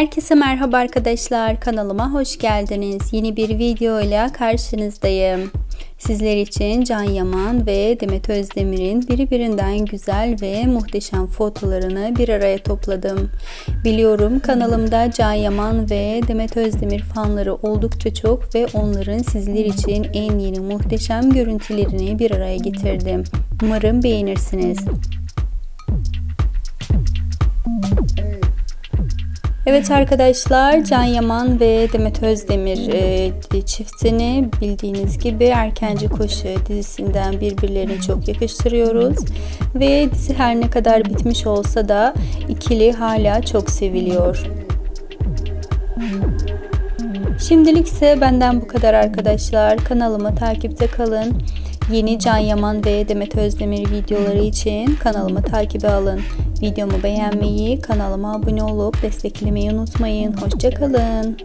Herkese merhaba arkadaşlar. Kanalıma hoş geldiniz. Yeni bir video ile karşınızdayım. Sizler için Can Yaman ve Demet Özdemir'in birbirinden güzel ve muhteşem fotolarını bir araya topladım. Biliyorum kanalımda Can Yaman ve Demet Özdemir fanları oldukça çok ve onların sizler için en yeni muhteşem görüntülerini bir araya getirdim. Umarım beğenirsiniz. Evet arkadaşlar Can Yaman ve Demet Özdemir e, çiftini bildiğiniz gibi Erkenci Koşu dizisinden birbirlerine çok yakıştırıyoruz. Ve dizi her ne kadar bitmiş olsa da ikili hala çok seviliyor. Şimdilik ise benden bu kadar arkadaşlar. Kanalımı takipte kalın. Yeni Can Yaman ve Demet Özdemir videoları için kanalımı takibe alın. Videomu beğenmeyi, kanalıma abone olup desteklemeyi unutmayın. Hoşçakalın.